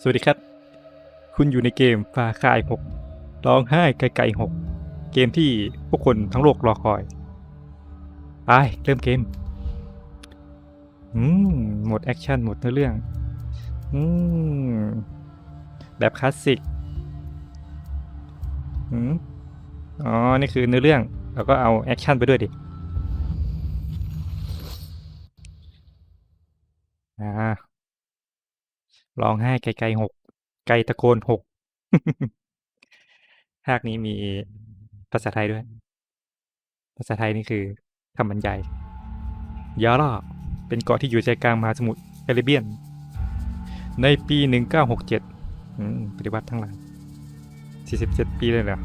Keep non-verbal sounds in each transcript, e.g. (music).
สวัสดีครับ คุณอยู่ในเกมฟาคายหกร้องไห้ไกลๆหกเกมที่พวกคนทั้งโลกรอคอย ไป เริ่มเกมอืมหมดแอคชั่น หมดเนื้อเรื่องอืมแบบคลาสสิกอืมอ๋อ นี่คือเนื้อเรื่องเราก็เอาแอคชั่นไปด้วยดิอ่าร้องไห้ไกลๆหกไกลตะโกนหกภาคนี้มีภาษาไทยด้วย ภาษาไทยนี่คือคำบรรยายยาล่าเป็นเกาะที่อยู่ใจกลางมหาสมุทรแคริบเบียน ในปี 1967ปฏิวัติทั้งหลาย47 ปีเลยเหรอ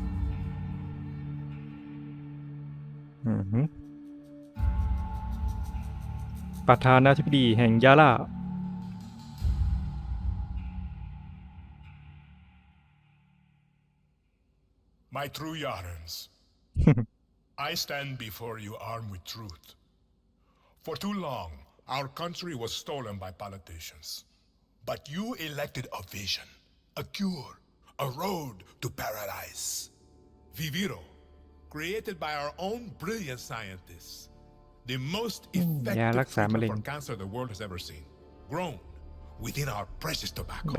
ประธานาธิบดีแห่งยาลา my true yarns. I stand before you armed with truth. For too long, our country was stolen by politicians. But you elected a vision, a cure, a road to paradise. Viviro, created by our own brilliant scientists, the most mm, effective treatment for cancer the world has ever seen, grown within our precious tobacco,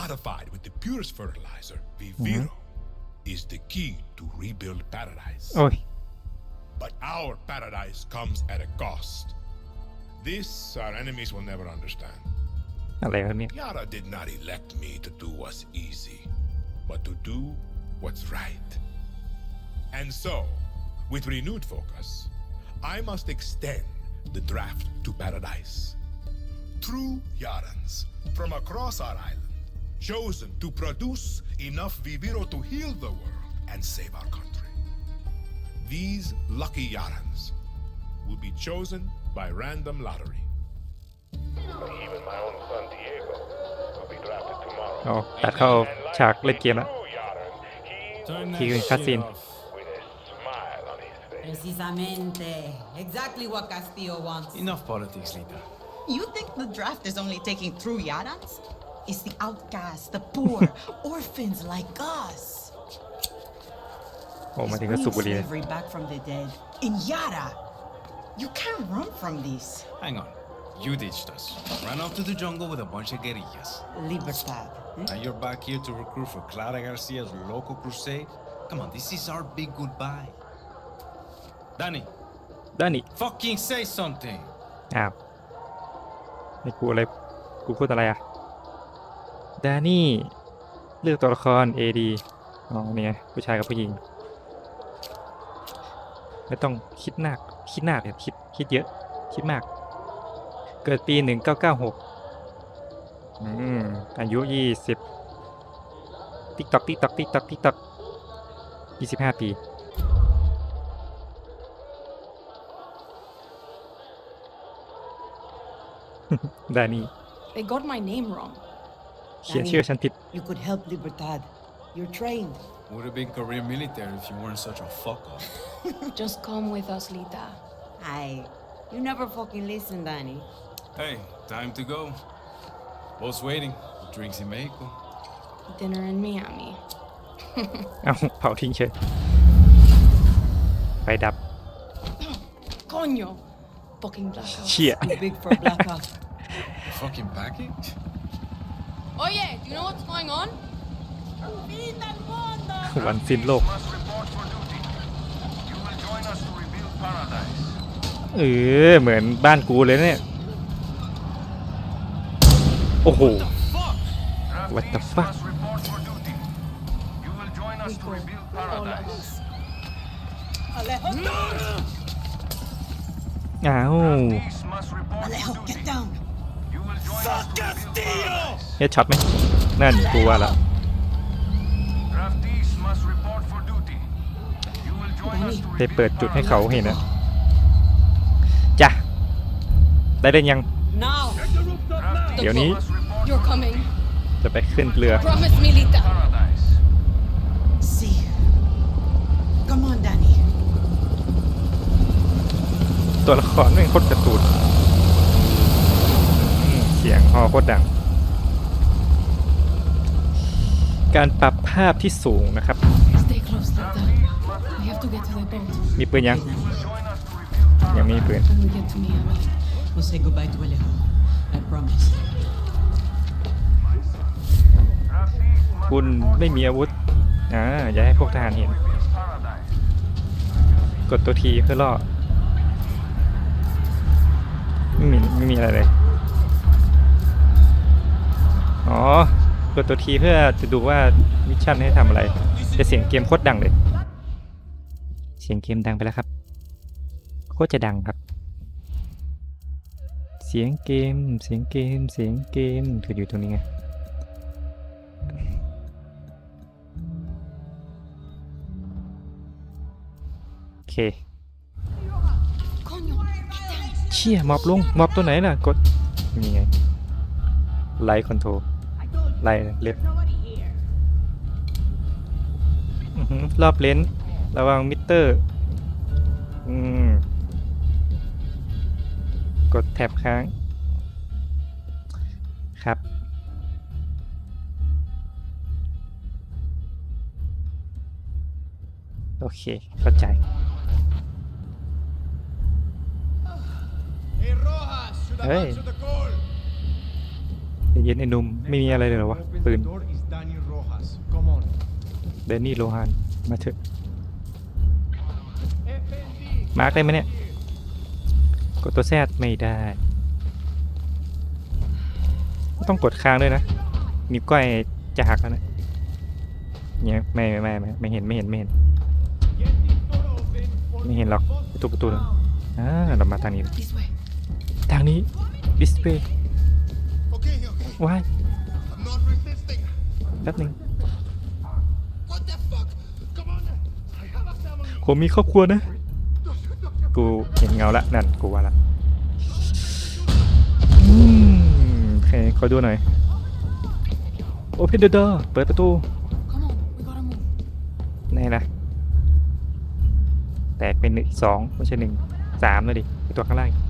modified with the purest fertilizer, mm-hmm. Viviro. Mm -hmm is the key to rebuild paradise. Oy. But our paradise comes at a cost. This our enemies will never understand. Yara did not elect me to do what's easy, but to do what's right. And so, with renewed focus, I must extend the draft to paradise. True Yarans from across our island chosen to produce enough Viviro to heal the world and save our country. These lucky Yarans will be chosen by random lottery. Even my own son Diego will be drafted tomorrow. Oh, Turn that ทีวี shit คัดซีน off. with a smile Precisamente. Exactly what Castillo wants. Enough politics, Lita. You think the draft is only taking true Yarans? is the outcasts, the poor, (laughs) orphans like us. โอ้มาถึงก็ He's สูบบุ bringing หรี่เลย slavery back from the dead in Yara. You can't run from this. Hang on. You ditched us, ran off to the jungle with a bunch of guerrillas. Libertad. hmm? you're back here to recruit for Clara Garcia's local crusade? Come on, this is our big goodbye. Danny, Danny. fucking say something! Yeah. ดานี่ เลือกตัวละคร AD อ๋อเนี่ยผู้ชายกับผู้หญิง ไม่ต้องคิดหนักคิดหนักแ่ยคิดคิดเยอะคิดมาก เกิดปี 1996อืมอายุ 20ติ๊กตอกติ๊กตอกติ๊กตอกติ๊กตอก25ปีดานี่ They got my name wrong. You could help Libertad. You're trained. Would have been career military if you weren't such a fuck up. (laughs) Just come with us, Lita. I. You never fucking listen, Danny. Hey, time to go. Boss waiting. Drinks in Mexico. Dinner in Miami. (laughs) Oh, up. (coughs) Coño! Fucking blackout. ass. Too big for a blackout. (laughs) Fucking package? Oye, do you know what's going on? วันสิ้นโลก Must report for duty. You will join us to rebuild paradise. เออเหมือนบ้านกูเลยเนี่ยโอ้โห What the fuck? Must report for duty. You will join us to rebuild paradise. อ้าว These must report for duty. You will join us to rebuild paradise. เฮดช็อตไหมนั่นกูว่าละได้เปิดจุดให้เขาเห็นนะจ้ะได้เล่นยังเดี๋ยวนี้จะไปขึ้นเรือตัวละครไม่โคตรกระตูดเสียงฮอโคตรดังการปรับภาพที่สูงนะครับ มีปืนยัง ยังมีปืน คุณไม่มีอาวุธ อ่า อย่าให้พวกทหารเห็น กดตัวทีเพื่อล่อ ไม่มี ไม่มีอะไรเลย อ๋อกดตัวทีเพื่อจะดูว่า มิชชั่นให้ทำอะไร จะเสียงเกมโคตรดังเลย เสียงเกมดังไปแล้วครับ โคตรจะดังครับ เสียงเกมเสียงเกมเสียงเกมคืออยู่ตรงนี้ไง โอเค เชี่ยมอบลง มอบตัวไหนล่ะกด นี่ไงไลท์คอนโทรไล่เล็บรอบเลน ระวังมิเตอร์กดแท็บค้าง ครับ โอเค เข้าใจเฮ้ยเย็นไอ้นุ่มไม่มีอะไรเลยหรอวะ ปืนเดนนี่โลฮาน มาเถอะ มาร์กได้ไหมเนี่ย กดตัวแซดไม่ได้ ต้องกดค้างด้วยนะ นิ้วก้อยจะหักแล้วนะเนี่ยไม่ไม่ไม่ไม่เห็น ไม่เห็นไม่เห็น ไม่เห็นหรอกประตูประตูอ่าเรามาทางนี้ ทางนี้ this way ว้ายแป๊บนึงผมมีครอบครัวนะ กูเห็นเงาละนั่นกูว่าละโอเคขอดูหน่อย โอเพนเดอร์เปิดประตู นี่นะแตกเป็นหนึ่งสองไม่ใช่หนึ่งสามเลยดิ ตัวข้างล่าง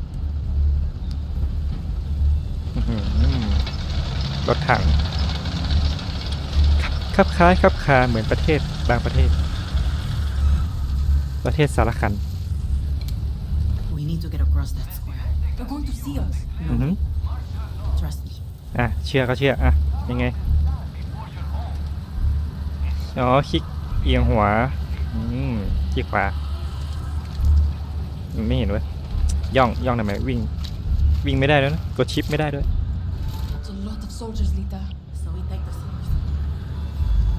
รถถังคลับคล้ายคลับคาเหมือนประเทศบางประเทศ ประเทศสารคัน We need to get across that square. They're going to see us. อือ Trust me. อ่ะเชื่อ ก็เชื่อ อ่ะยังไงอ๋อคลิกเอียงหัวอืมคลิกขวาไม่เห็นเว้ยย่อง ย่องทำไมวิ่ง วิ่งไม่ได้แล้วยนะกดชิปไม่ได้ด้วย soldiers l e t a So we take the s e r s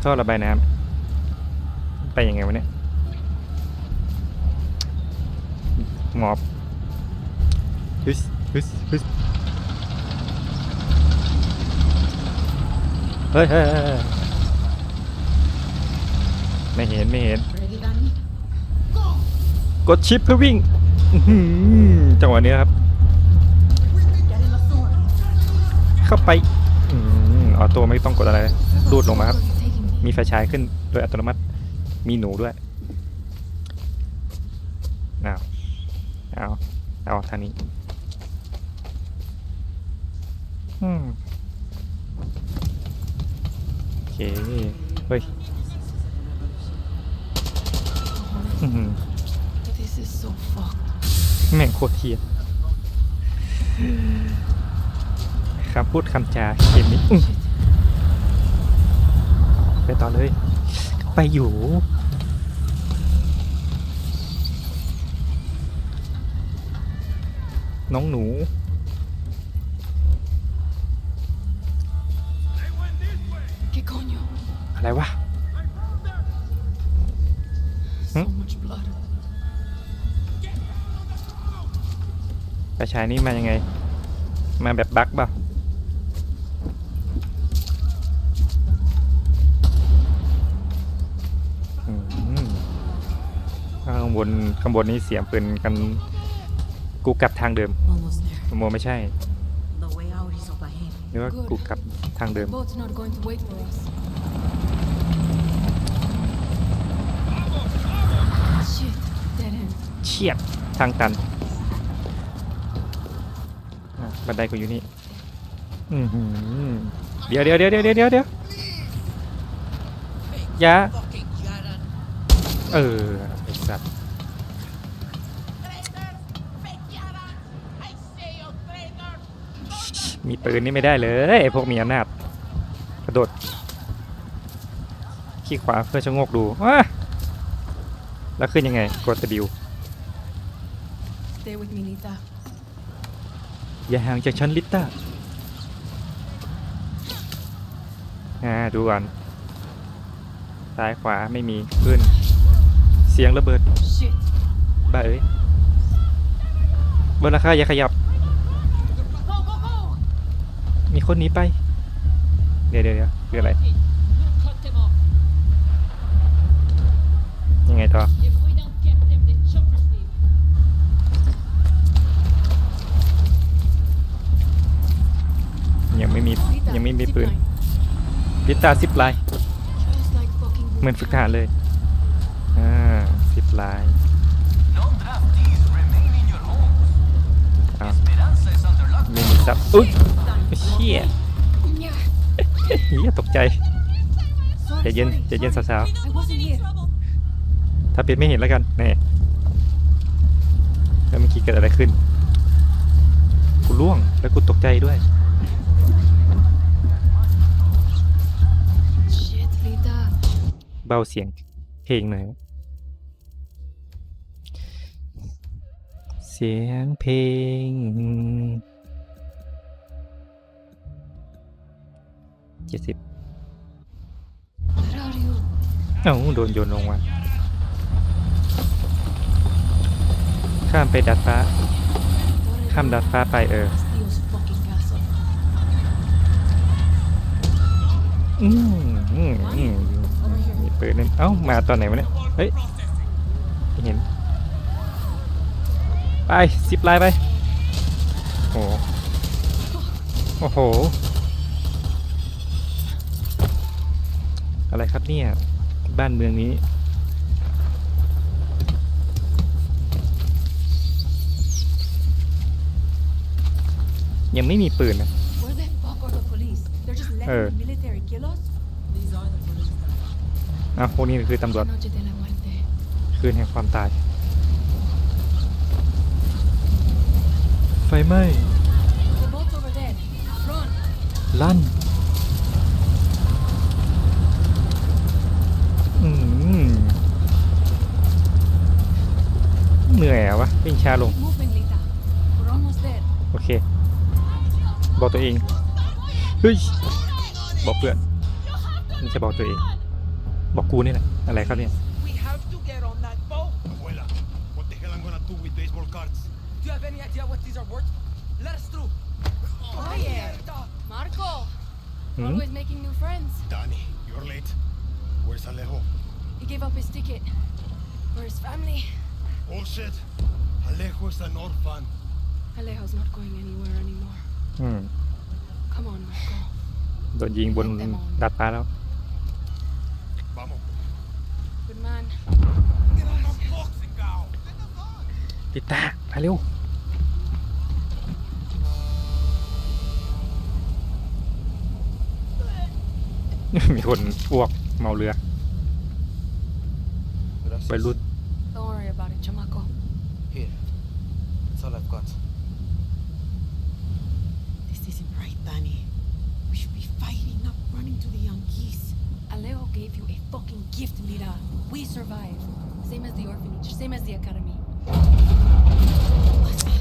ท่อระบายน้ำไปยังไงวะเนี่ยหมอบฮึสฮึสฮึสเฮ้ยเฮ้ยเฮ้ยไม่เห็นไม่เห็นกดชิปเพื่อวิ่งจังหวะนี้ครับเข้าไปออโต้ไม่ต้องกดอะไรรูดลงมาครับ มีไฟฉายขึ้น โดยอัตโนมัติ มีหนูด้วยเอาเอาเอาทางนี้โอเคเฮ้ยแม่งโคตรเทียรคำพูดคำจาเกมนี้ไปต่อเลยไปอยู่ น้องหนูอะไรวะกระชายนี่มายังไงมาแบบบั๊กเปล่าบนข้างบนนี้เสียงปืนกันกูกลับทางเดิมโมไม่ใช่หรือว่ากูกลับทางเดิมเฉียบทางตันบันไดกูอยู่นี่เดี๋ยวเดี๋ยวเดี๋ยวเดี๋ยวเดี๋ยวเดี๋ยวยะเออีปืนนี่ไม่ได้เลยพวกมีอำนาจกระโดดขี้ขวาเพื่อชะงกดูว้าแล้วขึ้นยังไงกดตะบิวอย่าห่างจากฉันลิต้าอ่าดูก่อนซ้ายขวาไม่มีขึ้นเสียงระเบิดบ้าเอ้ยบนราคาอย่าขยับมีคนหนีไป เดี๋ยวเดี๋ยวเดี๋ยวอะไร ยังไงต่อยังไม่มียังไม่มีปืนพิตาสิบลาย เหมือนฝึกทหารเลย อ่าสิบลายไม่มีซับอุ้ยเชี่ยเฮียตกใจใจเย็นใจเย็นสาวๆ ถ้าเป็นไม่เห็นแล้วกันแน่แล้วเมื่อกี้เกิดอะไรขึ้น กูร่วงแล้วกูตกใจด้วย เบาเสียงเพลงหน่อย เสียงเพลงจ็ดสิบเอ้าโดนโยนลงมาข้ามไปดัดฟ้า ข้ามดัดฟ้าไปเออ อืมอืมอืมมีปืนนึง เอ้ามาตอนไหนวะเนี่ย เฮ้ยเห็นไปสิบลายไป โอ้โหอะไรครับเนี่ย บ้านเมืองนี้ ยังไม่มีปืนนะเอออะพวกนี้คือตำรวจคืนแห่งความตาย ไฟไหม้ลั่นเหนื่อยอะวะวิ่งช้าลงโอเคบอกตัวเองเฮ้ยบอกเพื่อนมันจะบอกตัวเอง บอกกูนี่แหละอะไรเขาเนี่ยเ Bullshit. Alejo is an orphan. Alejo's not going anywhere anymore. อืม Come on, let's go. โดนยิงบนดาดฟ้าแล้ว Vamos. Good man. Get on the boxing cow. ติดตาไปเร็วมีคนอ้วกเมาเรือ Gracias. ไปรุด fucking gift, l i r a We survive. Same as the orphanage, same as the academy.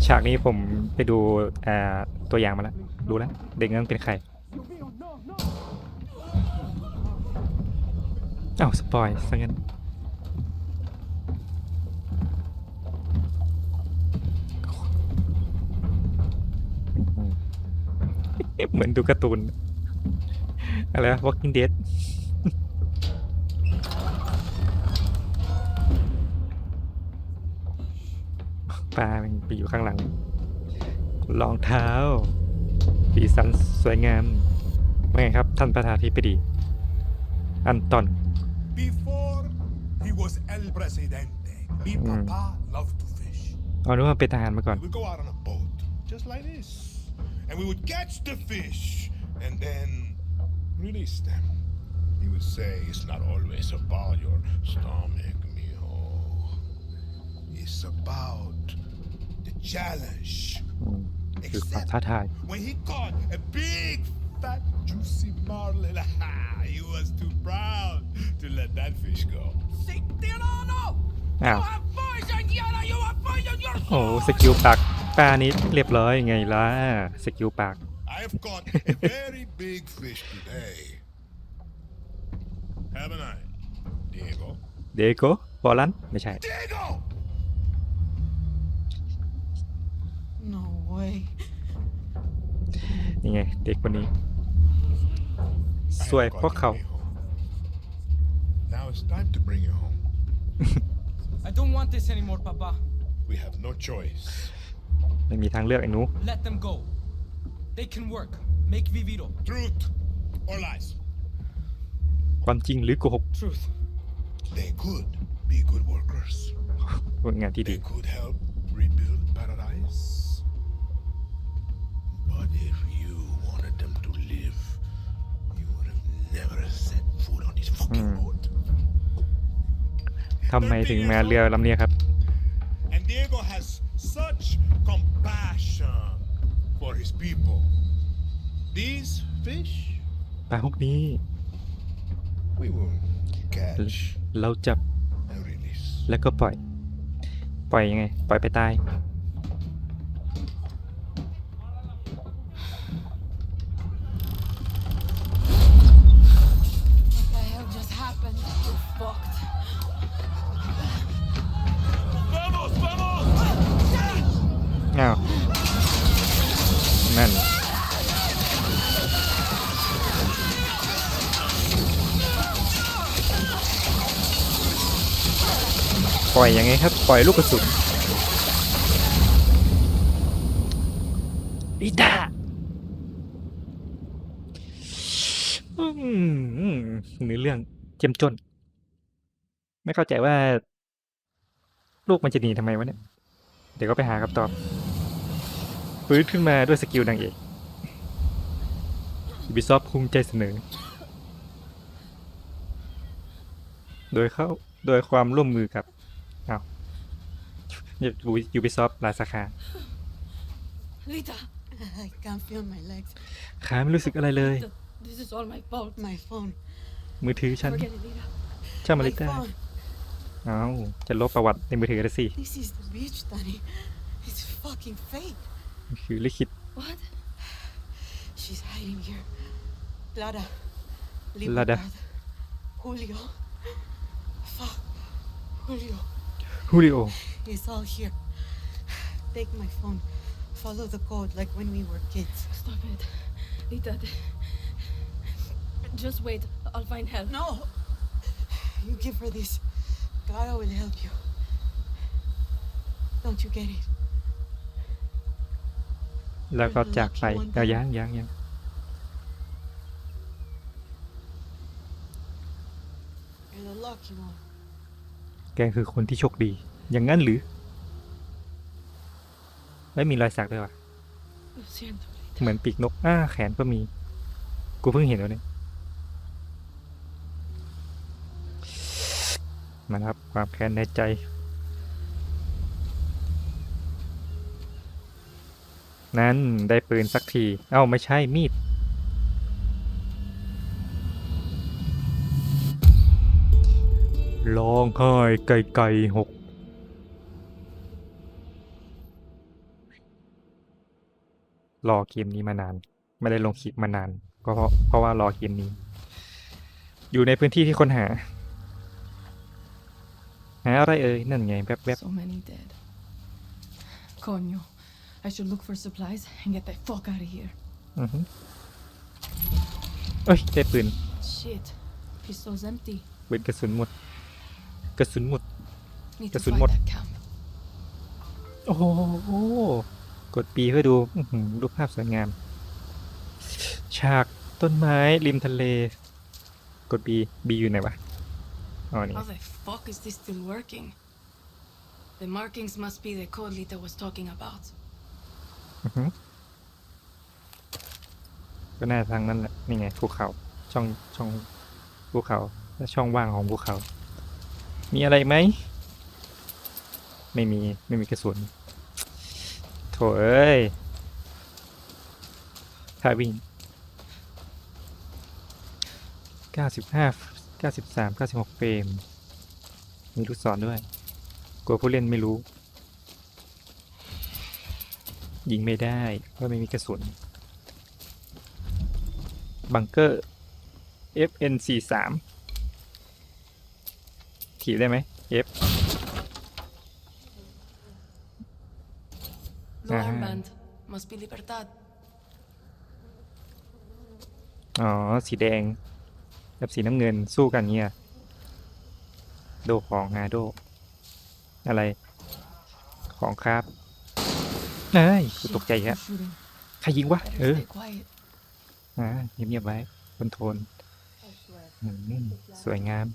ฉากนี้ผมไปดูตัวอย่างมาแล้ว รู้แล้ว เด็กนั้นเป็นใครอ้าวสปอยซะงั้นเหมือนดูการ์ตูน อะไรวะ Walking Dead ปลามันไปอยู่ข้างหลัง รองเท้าสีสันสวยงามว่าไงครับ ท่านประธานธิบดี อันตอน Before he was El Presidente, mi papa loved to fish. เอานึกว่าเป็นทหารมาก่อน We would go out on a boat, just like this, and we would catch the fish and then release them. He would say, It's not always about your stomach, mijo. It's about challenge คือความท้าทาย when he caught a big fat juicy marlin he was too proud to let that fish go อ้าวโอ้สกิลปากปลานี้เรียบร้อยไงล่ะสกิลปาก I've caught a very big fish today haven't I Diego Diego บอลันไม่ใช่ Diego ว้ยยังไง Now it's time to bring you home. (laughs) I don't want this anymore, Papa. We have no choice. ไม่มีทางเลือกไอ้หนู Let them go. They can work. Make Vivido. Truth or lies? ความจริงหรือโกหก Truth. They could be good workers. (laughs) They could help ทำไมถึงมาเรือลำเนี้ยครับ And Diego has such compassion for his people. These fish ปลาพวกนี้ we will catch เราจับ and release. แล้วก็ปล่อยปล่อยยังไงปล่อยไปตาย่อยอยังไงครับปล่อยลูกกระสุนอีตาเนื้อเรื่องเจียมจน ไม่เข้าใจว่า ลูกมันจะหนีทำไมวะเนี่ย เดี๋ยวก็ไปหาคบตอบฟื้นขึ้นมาด้วยสกิลนางเอกบิซอฟภูมิใจเสนอ โดยเข้าโดยความร่วมมือกับยูบิซอฟหลายสาขาลิตา I can't feel my legs. ขาไม่รู้สึกอะไรเลย This is all my fault. My phone. มือถือฉัน f o r ช่างมา m ลิต้าเอาจะลบประวัติในมือถือกันสิ This is the beach, Danny. It's fucking fake. คือลิขิต What? She's hiding here. Lada. Lada. Julio. Fuck. Julio. Julio. It's all here. Take my phone. Follow the code like when we were kids. Stop it. Rita, just wait. I'll find help. No. You give her this. God will help you. Don't you get it? แล้วก็จากไปก็ยังยังยัง You're the lucky one. แกคือคนที่โชคดี อย่างนั้นหรือและมีรอยสักด้วยวะเหมือนปีกนกอ้าแขนก็มี กูเพิ่งเห็นวเนน่ยมาครับความแค้นในใจ นั้นได้ปืนสักที เอ้าไม่ใช่มีดร้องไห้ไกลๆหก รอเกมนี้มานาน ไม่ได้ลงคลิปมานานก็เพราะเพราะว่ารอเกมนี้ อยู่ในพื้นที่ที่คนหา หาอะไรเอ่ยนั่นไงแบบแบบ So many dead. Coño, I should look for supplies and get the fuck out of here. อือฮึเอ้ยได้ปืน Shit, pistol's empty. ปืนกระสุนหมดกระสุนหมด กระสุนหมด โอ้โห กดปีเพื่อดูรูปภาพสวยงาม ฉากต้นไม้ริมทะเล กดปีบีอยู่ไหนวะ อ๋อนี่ How the fuck is this still working? The markings must be the code Lita was talking about. ก็น่าทางนั้นแหละนี่ไง ภูเขา ช่อง ช่อง ภูเขา และช่องว่างของภูเขามีอะไรไหม ไม่มี ไม่มีกระสุน โถเอ้ยท่าวิ่ง95 93 96 เฟรม มีลูกศรด้วย กลัวผู้เล่นไม่รู้ ยิงไม่ได้ เพราะไม่มีกระสุน บังเกอร์ FN43 ถีบได้ไหมเอฟ n อ๋อ สีแดงกับสีน้ำเงิน สู้กันเงี้ย โดของฮาโดอะไร ของครับเอ้ยตกใจฮะใครยิงวะ เออ่เงียบๆไว้คนโทนสวยงาม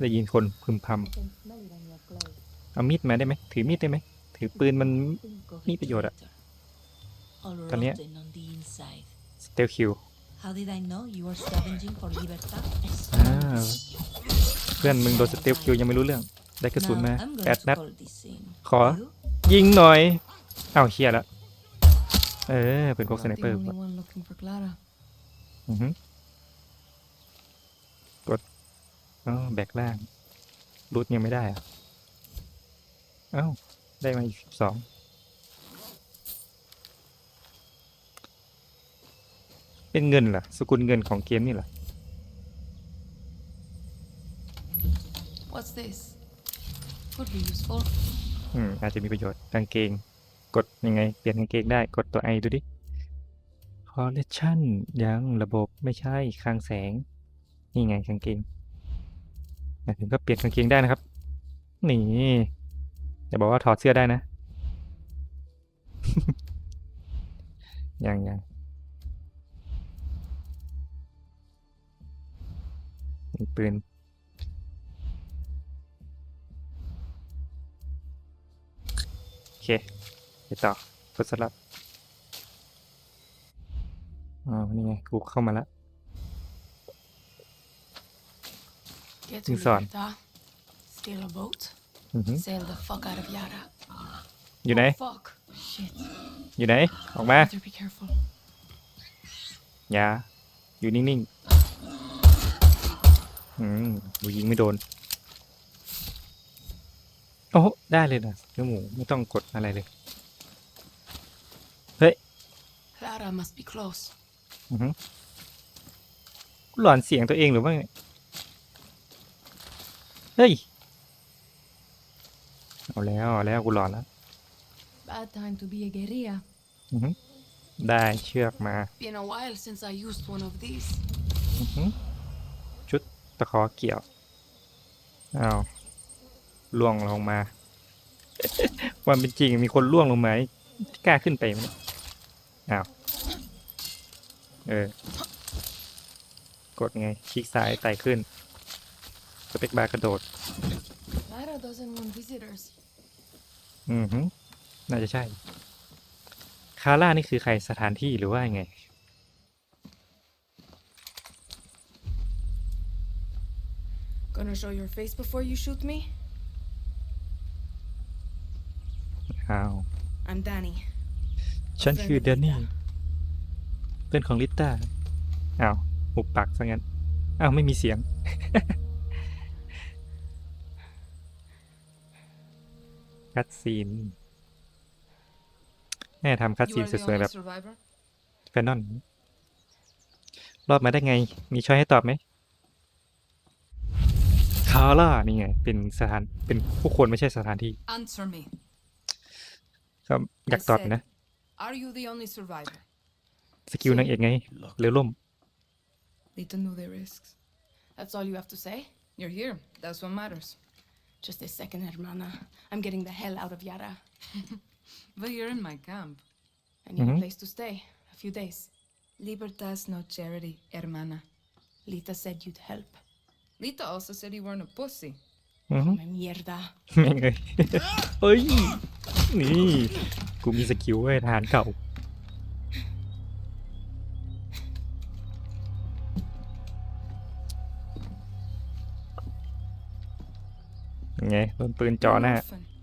ได้ยินคนพึมพำเอามีดมาได้ไหมถือมีดได้ไหมถือปืนมันมีประโยชน์อะตอนนี้สเตลคิวเพื่อนมึงโดนสเตลคิวยังไม่รู้เรื่อง ได้กระสุนมาแอดนัดขอ ยิงหน่อย เอาเฮียละ เออเป็นพวกสไนเปอร์อืออ๋อแบกล่างรูดยังไม่ได้อะเอ้าได้มาอีกสิบสองเป็นเงินเหรอสกุลเงินของเกมนี่เหรอ What's this Could be useful อืมอาจจะมีประโยชน์กางเกงกดยังไงเปลี่ยนกางเกงได้ กดตัวไอดูดิคอลเลคชั o ยังระบบไม่ใช่คางแสง นี่ไงกางเกงถึงก็เปลี่ยนกางเกงได้นะครับ นี่อย่าบอกว่าถอดเสื้อได้นะ ยังยังปืนโอเคไปต่อกดสลับอ๋อนี่ไงกูเข้ามาแล้ว get to ิงสอน Yara, steal a boat, อ sail the fuck out of Yara. ยู่ไหน Fuck. Shit. อยู่ไหนออกมา be careful. อย่าอยู่นิ่งๆอืมูยิงไม่โดนโอ้ได้เลยนะเนื้อหมูไม่ต้องกดอะไรเลยเฮ must be close. อื้อกหลอนเสียงตัวเองหรือว่าไงเฮ้ยเอาแล้วเอาแล้ว กูหลอนแล้ว Bad time to be a guerrilla. ได้เชือกมา Been a while since I used one of these. ชุดตะขอเกี่ยวอาล่วงลงมาวันเป็นจริง มีคนล่วงลงมามีกกล้าขึ้นไปไหมเนอ้าวเออ กดไงคลิกซ้าย ไต่ขึ้นสเปกบาร์กระโดด l าร a doesn't want อือฮึน่าจะใช่ คาร่า นี่คือใครสถานที่หรือว่ายังไง g your face before you shoot me? อา I'm Danny. ฉันคือเดนนี่เพื่อนของลิต้าอ้าวหุบปากซะงั้น อ้าวไม่มีเสียงคัดซีน แม่ทำคัดซีนสวยๆแบบแฟนนอนรอดมาได้ไง มีช้อยให้ตอบไหมคาร่านี่ไง เป็นสถาน เป็นผู้คนไม่ใช่สถานที่ก็อยากตอบนะสกิลนางเอกไงเรือล่ม They don't know their risks. That's all you have to say. You're here. That's what matters. Just a second, hermana. I'm getting the hell out of Yara. (laughs) But you're in my camp. I need a mm-hmm. place to stay. A few days. Libertas no charity, hermana. Lita said you'd help. Lita also said you weren't a pussy. อือฮึ Me mm-hmm. mierda. แม่งเลยเฮ้ยนี่กูมีสกิลเว้ยทหารเก่า (laughs) (laughs) ไงโดนปืนจ่อหน้า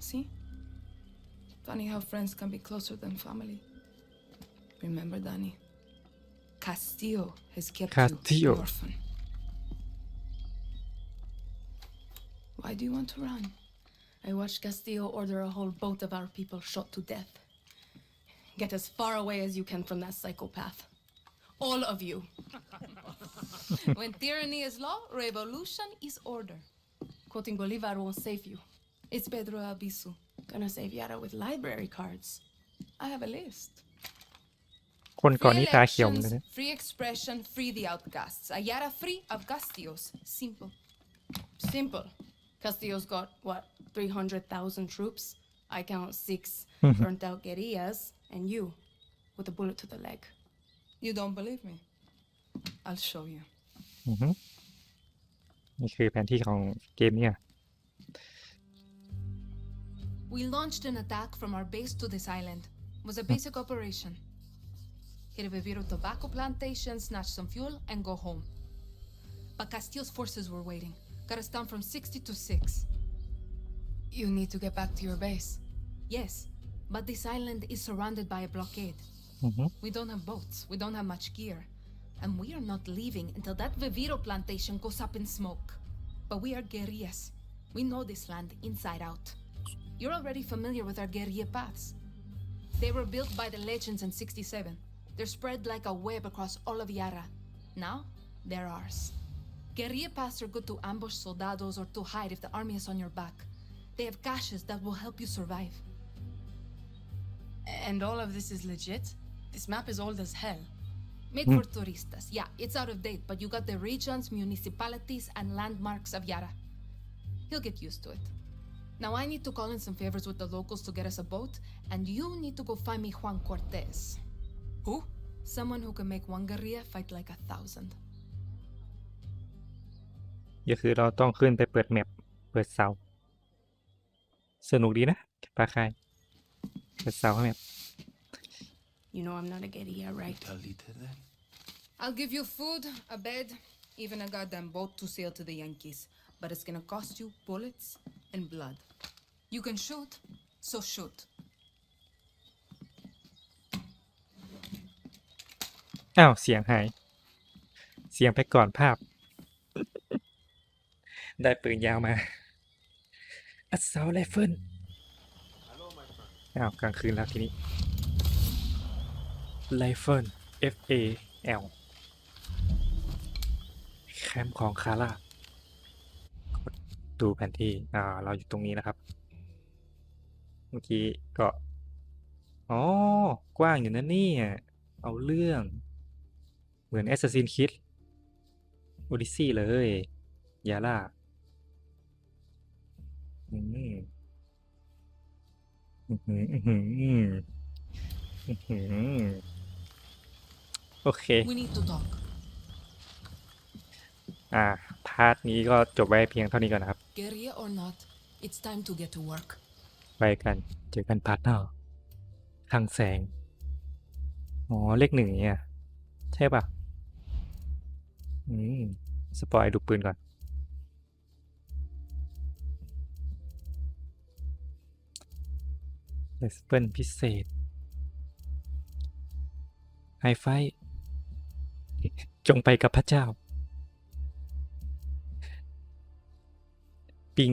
See? Funny how friends can be closer than family. Remember, Danny? Castillo has kept you Castillo. an orphan. Why do you want to run? I watched Castillo order a whole boat of our people shot to death. Get as far away as you can from that psychopath. All of you. (laughs) when tyranny is law, revolution is order. Quoting Bolivar won't save you. It's Pedro Albizu. Gonna save Yara with library cards. I have a list. คนก่อนนี้ตาเขียวเหมือนกันนะ free expression, free the outcasts. Yara, free of Castillos. Simple. Simple. Castillos got, what, 300,000 troops? I count six mm-hmm. burnt out guerrillas, and you with a bullet to the leg. You don't believe me? I'll show you. Mm-hmm. We launched an attack from our base to this island. Was a hmm. basic operation. Hirveviro tobacco plantation, snatch some fuel, and go home. But Castillo's forces were waiting. Got us down from 60 to 6. You need to get back to your base. Yes, but this island is surrounded by a blockade. Mm -hmm. We don't have boats, we don't have much gear. And we are not leaving until that Viviro plantation goes up in smoke. But we are guerrillas. We know this land inside out. You're already familiar with our guerrilla paths. They were built by the legends in 67. They're spread like a web across all of Yara. Now, they're ours. Guerrilla paths are good to ambush soldados or to hide if the army is on your back. They have caches that will help you survive. And all of this is legit? This map is old as hell. Made for touristas. Yeah, it's out of date, but you got the regions, municipalities, and landmarks of Yara. He'll get used to it. Now I need to call in some favors with the locals to get us a boat, and you need to go find me Juan Cortez. Who? Someone who can make one guerrilla fight like a thousand. ก็คือเราต้องขึ้น ไปเปิดแมปเปิดเสาสนุกดีนะปลาคายเปิดเสาให้แมป you know I'm not a guerrilla, right? Talita then? I'll give you food, a bed, even a goddamn boat to sail to the Yankees. But it's gonna cost you bullets and blood. You can shoot, so shoot. อ้าว เสียงหายเสียงไปก่อนภาพ ได้ปืนยาวมาอัสซาไรเฟิลอ้าวกลางคืนแล้วทีนี้ (laughs) ไรเฟิน F A L แคมป์ของคาร่าดูแผนที่ อ่า เราอยู่ตรงนี้นะครับ เมื่อกี้ก็ อ๋อ กว้างอยู่นะนี่เอาเรื่อง เหมือน Assassin's Creed Odyssey เลย ยาล่าอืม อืมอืมอืมโอเค อ่า พาร์ทนี้ก็จบไว้เพียงเท่านี้ก่อนนะครับ i t s time to get to work. ไปกัน เจอกันพาร์ทหน้าทางแสง อ๋อ เลขหนึ่งเนี่ยใช่ปะอืม สปอยดูปืนก่อน เลสเปิลพิเศษไฮไฟจงไปกับพระเจ้า ปิง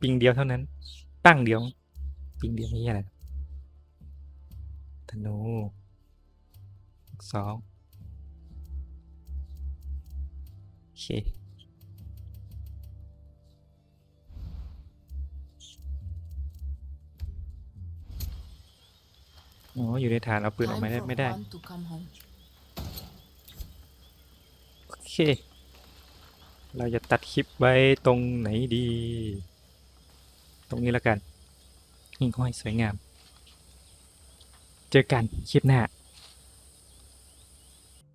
ปิงเดียวเท่านั้น ตั้งเดียว ปิงเดียวนี้อะไรธนูสองโอเคอ๋ออยู่ในฐาน เอาปืนออกมาได้ ไม่ได้เคเราจะตัดคลิปไว้ตรงไหนดี ตรงนี้แล้วกันหิ่งห้อยสวยงาม เจอกันคลิปหน้า